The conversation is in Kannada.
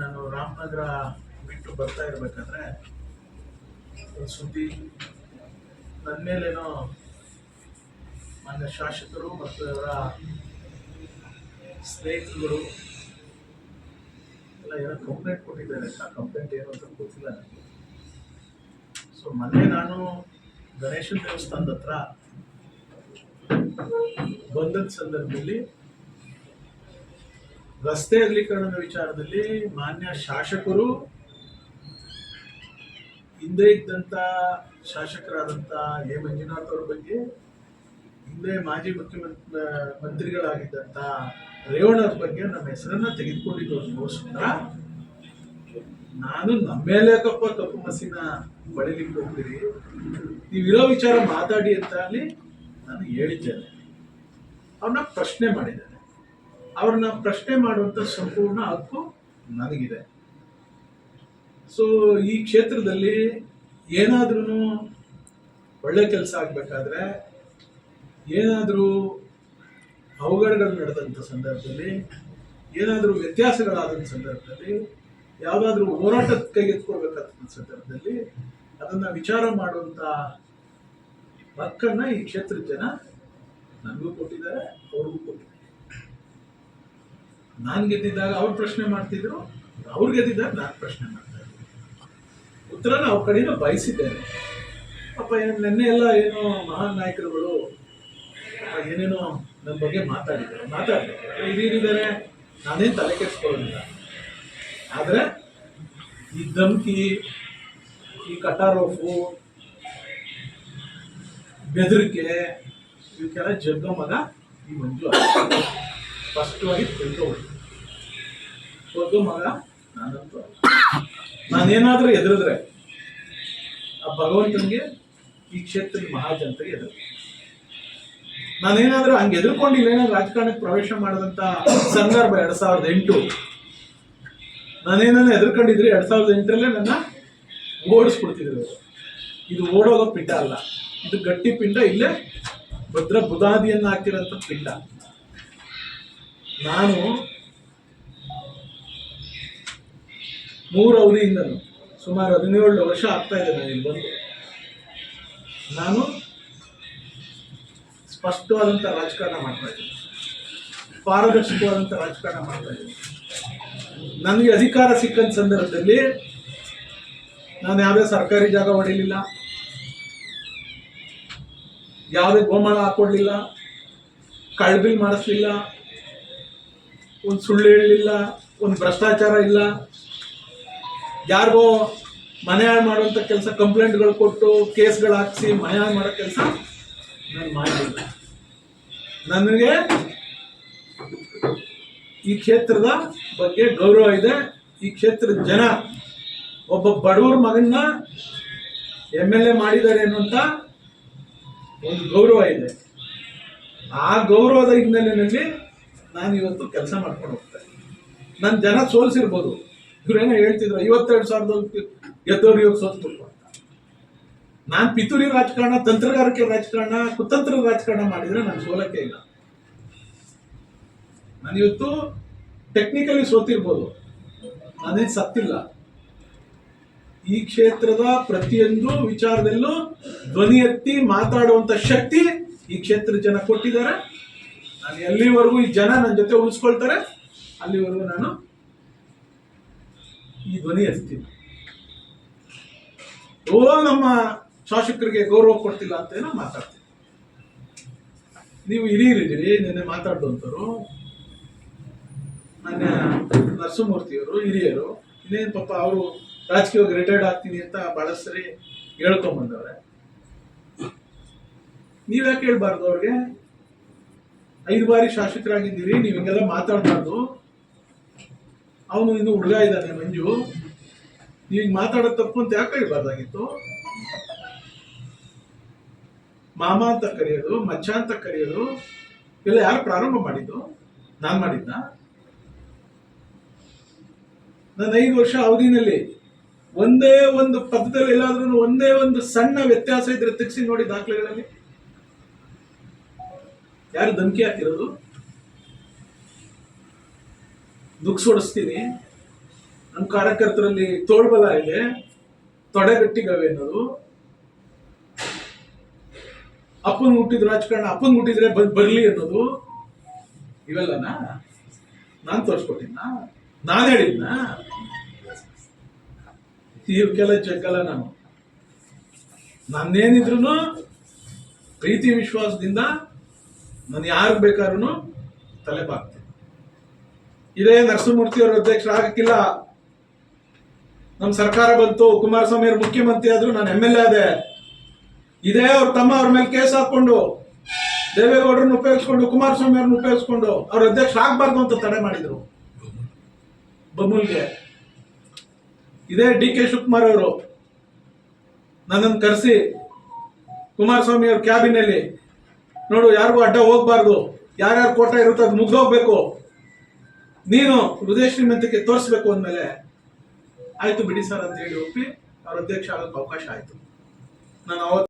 ನಾನು ರಾಮನಗರ ಬಿಟ್ಟು ಬರ್ತಾ ಇರಬೇಕಾದ್ರೆ ಸುದ್ದಿ ನನ್ನ ಮೇಲೇನೋ ಮಾನ್ಯ ಶಾಸಕರು ಮತ್ತು ಅವರ ಸ್ನೇಹಿತರುಗಳು ಎಲ್ಲ ಏನೋ ಕಂಪ್ಲೇಂಟ್ ಕೊಟ್ಟಿದ್ದಾರೆ. ಆ ಕಂಪ್ಲೇಂಟ್ ಏನು ಅಂತ ಗೊತ್ತಿಲ್ಲ ನನಗೆ. ಸೊ ಮೊನ್ನೆ ನಾನು ಗಣೇಶನ ದೇವಸ್ಥಾನದ ಹತ್ರ ಬಂದದ ಸಂದರ್ಭದಲ್ಲಿ ರಸ್ತೆ ಅಗಲೀಕರಣದ ವಿಚಾರದಲ್ಲಿ ಮಾನ್ಯ ಶಾಸಕರು ಹಿಂದೆ ಇದ್ದಂತ ಶಾಸಕರಾದಂತ ಎ. ಮಂಜುನಾಥ್ ಅವರ ಬಗ್ಗೆ, ಹಿಂದೆ ಮಾಜಿ ಮುಖ್ಯಮಂತ್ರಿ ಮಂತ್ರಿಗಳಾಗಿದ್ದಂಥ ರೇವಣ್ಣ ಅವ್ರ ಬಗ್ಗೆ ನಮ್ಮ ಹೆಸರನ್ನ ತೆಗೆದುಕೊಂಡಿದ್ದೋಸ್ಕರ ನಾನು ನಮ್ಮೇಲೇಕಪ್ಪ ಕಪ್ಪು ಮಸಿನ ಬಳಿಲಿಕ್ಕೆ ಹೋಗ್ತೀರಿ? ನೀವಿರೋ ವಿಚಾರ ಮಾತಾಡಿ ಅಂತ ಅಲ್ಲಿ ನಾನು ಹೇಳಿದ್ದೇನೆ. ಅವ್ರನ್ನ ಪ್ರಶ್ನೆ ಮಾಡಿದ್ದೇನೆ ಅವ್ರನ್ನ ಪ್ರಶ್ನೆ ಮಾಡುವಂತ ಸಂಪೂರ್ಣ ಹಕ್ಕು ನನಗಿದೆ. ಸೊ ಈ ಕ್ಷೇತ್ರದಲ್ಲಿ ಏನಾದ್ರೂ ಒಳ್ಳೆ ಕೆಲಸ ಆಗಬೇಕಾದ್ರೆ ಏನಾದರೂ ಅವಘಡಗಳು ನಡೆದಂಥ ಸಂದರ್ಭದಲ್ಲಿ, ಏನಾದರೂ ವ್ಯತ್ಯಾಸಗಳಾದಂಥ ಸಂದರ್ಭದಲ್ಲಿ, ಯಾವುದಾದ್ರೂ ಹೋರಾಟದ ಕೈಗೆತ್ಕೊಳ್ಬೇಕಾದಂಥ ಸಂದರ್ಭದಲ್ಲಿ ಅದನ್ನ ವಿಚಾರ ಮಾಡುವಂತ ಹಕ್ಕನ್ನು ಈ ಕ್ಷೇತ್ರದ ಜನ ನನಗೂ ಕೊಟ್ಟಿದ್ದಾರೆ, ಅವ್ರಿಗೂ ಕೊಟ್ಟಿದ್ದಾರೆ. ನಾನು ಗೆದ್ದಿದ್ದಾಗ ಅವ್ರು ಪ್ರಶ್ನೆ ಮಾಡ್ತಿದ್ರು, ಅವ್ರು ಗೆದ್ದಿದ್ದಾಗ ನಾನು ಪ್ರಶ್ನೆ ಮಾಡ್ತಾ ಇದ್ದೆ. ಉತ್ತರನ ಅವ್ರ ಕಡೆಯಿಂದ ಬಯಸಿದ್ದೇನೆ. ಅಪ್ಪ, ಏನು ನೆನ್ನೆ ಎಲ್ಲ ಏನೋ ಮಹಾನ್ ನಾಯಕರುಗಳು ಏನೇನೋ ನನ್ನ ಬಗ್ಗೆ ಮಾತಾಡಿದ್ರು. ಮಾತಾಡಿದ್ರು ಹಿರಿಯರಿದ್ದಾರೆ ನಾನೇನು ತಲೆ ಕೆಡಿಸ್ಕೊಳ್ಳೋದಿಲ್ಲ. ಆದರೆ ಈ ಧಮ್ಕಿ, ಈ ಕಟಾರೋಫು ಬೆದರಿಕೆ, ಇವಕ್ಕೆಲ್ಲ ಜಗ್ಗ ಮಗ ಈ ಮಂಜು ಸ್ಪಷ್ಟವಾಗಿ ತಿಳ್ಕೊಬೋದು ಜಗ್ಗ ಮಗ. ನಾನಂತೂ ನಾನೇನಾದರೂ ಎದುರಿದ್ರೆ ಆ ಭಗವಂತನಿಗೆ ಈ ಕ್ಷೇತ್ರದ ಮಹಾಜನತೆಗೆ ಎದುರು ನಾನೇನಾದ್ರೂ ಹಂಗೆ ಎದುರ್ಕೊಂಡಿಲ್ಲ ಏನಾದ್ರು ರಾಜಕಾರಣಕ್ಕೆ ಪ್ರವೇಶ ಮಾಡಿದಂತ ಸಂದರ್ಭ ಎರಡ್ ಸಾವಿರದ ಎಂಟು. ನಾನೇನ ಎದುರ್ಕೊಂಡಿದ್ರೆ ಎರಡ್ ಸಾವಿರದ ಎಂಟರಲ್ಲೇ ನನ್ನ ಓಡಿಸ್ಬಿಡ್ತಿದ್ರು. ಇದು ಓಡೋಗೋ ಪಿಂಡ ಅಲ್ಲ. ಇದು ಗಟ್ಟಿ ಪಿಂಡ, ಇಲ್ಲೇ ಭದ್ರ ಬುದಾದಿಯನ್ನು ಹಾಕಿರೋಂಥ ಪಿಂಡ. ನಾನು ಮೂರು ಅವಧಿಯಿಂದನು ಸುಮಾರು ಹದಿನೇಳು ವರ್ಷ ಆಗ್ತಾ ಇದೆ ನಾನು ಇಲ್ಲಿ ಬಂದು. ನಾನು ಸ್ಪಷ್ಟವಾದಂಥ ರಾಜಕಾರಣ ಮಾಡ್ತಾ ಇದ್ದೀನಿ. ಪಾರದರ್ಶಕವಾದಂಥ ರಾಜಕಾರಣ ಮಾಡ್ತಾ ಇದ್ದೀನಿ. ನನಗೆ ಅಧಿಕಾರ ಸಿಕ್ಕಂಥ ಸಂದರ್ಭದಲ್ಲಿ ನಾನು ಯಾವುದೇ ಸರ್ಕಾರಿ ಜಾಗ ಹೊಡಿಲಿಲ್ಲ ಯಾವುದೇ ಗೋಮಾಳ ಹಾಕೊಡ್ಲಿಲ್ಲ. ಕಳ್ಬಿಲ್ ಮಾಡಿಸ್ಲಿಲ್ಲ. ಒಂದು ಸುಳ್ಳು ಹೇಳಲಿಲ್ಲ. ಒಂದು ಭ್ರಷ್ಟಾಚಾರ ಇಲ್ಲ. ಯಾರಿಗೋ ಮನೆ ಹಾಳು ಮಾಡುವಂಥ ಕೆಲಸ ಕಂಪ್ಲೇಂಟ್ಗಳು ಕೊಟ್ಟು ಕೇಸ್ಗಳು ಹಾಕಿಸಿ ಮನೆ ಹಾಳು ಮಾಡೋ ಕೆಲಸ ನಾನು ಮಾಡಿಲ್ಲ. ನನಗೆ ಈ ಕ್ಷೇತ್ರದ ಬಗ್ಗೆ ಗೌರವ ಇದೆ. ಈ ಕ್ಷೇತ್ರದ ಜನ ಒಬ್ಬ ಬಡವರ ಮಗನ್ನ ಎಂ ಎಲ್ ಎ ಮಾಡಿದ್ದಾರೆ ಅನ್ನುವಂಥ ಒಂದು ಗೌರವ ಇದೆ. ಆ ಗೌರವದ ಹಿನ್ನೆಲೆಯಲ್ಲಿ ನಾನು ಇವತ್ತು ಕೆಲಸ ಮಾಡ್ಕೊಂಡು ಹೋಗ್ತಾ ಇದ್ದೀನಿ. ನನ್ನ ಜನ ಸೋಲ್ಸಿರ್ಬೋದು. ಇವ್ರೇನೋ ಹೇಳ್ತಿದ್ರು? ಐವತ್ತೆರಡು ಸಾವಿರದ ಗೆದ್ದವ್ರು ಇವಾಗ ಅಂತ. ನಾನು ಪಿತೂರಿ ರಾಜಕಾರಣ, ತಂತ್ರಗಾರಿಕೆ ರಾಜಕಾರಣ, ಕುತಂತ್ರ ರಾಜಕಾರಣ ಮಾಡಿದ್ರೆ ನಾನು ಸೋಲಕ್ಕೆ ಇಲ್ಲ. ನಾನಿವತ್ತು ಟೆಕ್ನಿಕಲಿ ಸೋತಿರ್ಬೋದು. ನಾನೇನು ಸತ್ತಿಲ್ಲ. ಈ ಕ್ಷೇತ್ರದ ಪ್ರತಿಯೊಂದು ವಿಚಾರದಲ್ಲೂ ಧ್ವನಿ ಎತ್ತಿ ಮಾತಾಡುವಂತ ಶಕ್ತಿ ಈ ಕ್ಷೇತ್ರದ ಜನ ಕೊಟ್ಟಿದ್ದಾರೆ. ನಾನು ಎಲ್ಲಿವರೆಗೂ ಈ ಜನ ನನ್ನ ಜೊತೆ ಉಳಿಸ್ಕೊಳ್ತಾರೆ, ಅಲ್ಲಿವರೆಗೂ ನಾನು ಈ ಧ್ವನಿ ಎತ್ತೀನಿ ಓ, ನಮ್ಮ ಶಾಸಕರಿಗೆ ಗೌರವ ಕೊಡ್ತಿಲ್ಲ ಅಂತ ಏನೋ ಮಾತಾಡ್ತೀವಿ ನೀವು ಹಿರಿಯರಿದ್ದೀರಿ, ನಿನ್ನೆ ಮಾತಾಡುವಂಥವ್ರು. ನನ್ನ ನರಸಿಂಹಮೂರ್ತಿಯವರು ಹಿರಿಯರು. ಇನ್ನೇನು ಪಾಪ ಅವರು ರಾಜಕೀಯವಾಗಿ ರಿಟೈರ್ಡ್ ಆಗ್ತೀನಿ ಅಂತ ಬಹಳ ಸರಿ ಹೇಳ್ಕೊಂಬಂದವ್ರೆ ನೀವ್ಯಾಕೆ ಹೇಳ್ಬಾರ್ದು ಅವ್ರಿಗೆ? ಐದು ಬಾರಿ ಶಾಸಕರಾಗಿದ್ದೀರಿ, ನೀವು ಹಿಂಗೆಲ್ಲ ಮಾತಾಡಬಾರ್ದು. ಅವನು ಇನ್ನು ಹುಡುಗ ಇದ್ದಾನೆ ಮಂಜು. ಈಗ ಮಾತಾಡೋ ತಪ್ಪು ಅಂತ ಯಾಕೆ ಇರಬಾರ್ದಾಗಿತ್ತು ಮಾಮ ಅಂತ ಕರೆಯೋದು ಮಚ್ಚ ಅಂತ ಕರೆಯೋದು ಇಲ್ಲ ಯಾರು ಪ್ರಾರಂಭ ಮಾಡಿದ್ದು? ನಾನು ಮಾಡಿದ್ದ ನನ್ನ ಐದು ವರ್ಷ ಅವಧಿನಲ್ಲಿ ಒಂದೇ ಒಂದು ಪದದಲ್ಲಿ ಎಲ್ಲಾದ್ರೂ ಒಂದೇ ಒಂದು ಸಣ್ಣ ವ್ಯತ್ಯಾಸ ಇದ್ರೆ ತೆಗೆಸಿ ನೋಡಿ ದಾಖಲೆಗಳಲ್ಲಿ. ಯಾರು ಧಮಕಿ ಹಾಕಿರೋದು? ದುಃಖ ಸೊಡಿಸ್ತೀನಿ. ನಮ್ಮ ಕಾರ್ಯಕರ್ತರಲ್ಲಿ ತೋಳ್ಬಲ ಇದೆ. ತೊಡೆಗಟ್ಟಿಗವೆ ಅನ್ನೋದು ಅಪ್ಪನ್ ಹುಟ್ಟಿದ ರಾಜಕಾರಣ, ಅಪ್ಪನ್ ಹುಟ್ಟಿದ್ರೆ ಬಂದ್ ಬರ್ಲಿ ಅನ್ನೋದು. ಇವೆಲ್ಲನಾ? ನಾನು ತೋರಿಸ್ಕೊಟ್ಟಿನ ನಾನು ಹೇಳಿದ್ನ? ಇವಕ್ಕೆಲ್ಲ ಜಗ್ಗಲ್ಲ ನಾನು. ನನ್ನೇನಿದ್ರು ಪ್ರೀತಿ ವಿಶ್ವಾಸದಿಂದ ನಾನು ಯಾರು ಬೇಕಾದ್ರೂ ತಲೆ ಬಾಗ್ತೀನಿ ಇದೇ ನರಸಿಂಹಮೂರ್ತಿ ಅವರು ಅಧ್ಯಕ್ಷರು ಆಗಕ್ಕಿಲ್ಲ. ನಮ್ಮ ಸರ್ಕಾರ ಬಂತು ಕುಮಾರಸ್ವಾಮಿ ಅವರು ಮುಖ್ಯಮಂತ್ರಿ ಆದ್ರು ನಾನು ಎಂ ಎಲ್ ಎ ಆದೆ. ಇದೇ ಅವ್ರ ತಮ್ಮ ಅವ್ರ ಮೇಲೆ ಕೇಸ್ ಹಾಕೊಂಡು ದೇವೇಗೌಡರನ್ನ ಉಪಯೋಗಿಸ್ಕೊಂಡು ಕುಮಾರಸ್ವಾಮಿ ಅವ್ರನ್ನ ಉಪಯೋಗಿಸ್ಕೊಂಡು ಅವ್ರ ಅಧ್ಯಕ್ಷ ಆಗ್ಬಾರ್ದು ಅಂತ ತಡೆ ಮಾಡಿದ್ರು. ಬಮೂಲ್ಗೆ ಇದೇ ಡಿ ಕೆ ಶಿವಕುಮಾರ್ ಅವರು. ನನ್ನನ್ನು ಕರೆಸಿ ಕುಮಾರಸ್ವಾಮಿ ಅವ್ರ ಕ್ಯಾಬಿನಲ್ಲಿ. ನೋಡು, ಯಾರಿಗೂ ಅಡ್ಡ ಹೋಗ್ಬಾರ್ದು. ಯಾರ್ಯಾರು ಕೋಟ ಇರುತ್ತೆ ಅದು ಮುಗ್ದೋಗ್ಬೇಕು. ನೀನು ಹೃದಯ ಶ್ರೀಮಂತಿಕೆ ತೋರಿಸ್ಬೇಕು ಅಂದಮೇಲೆ, ಆಯ್ತು ಬಿಡಿ ಸರ್ ಅಂತ ಹೇಳಿ ಒಪ್ಪಿ, ಅವ್ರ ಅಧ್ಯಕ್ಷ ಆಗೋಕೆ ಅವಕಾಶ ಆಯ್ತು. ನಾನು ಅವತ್ತು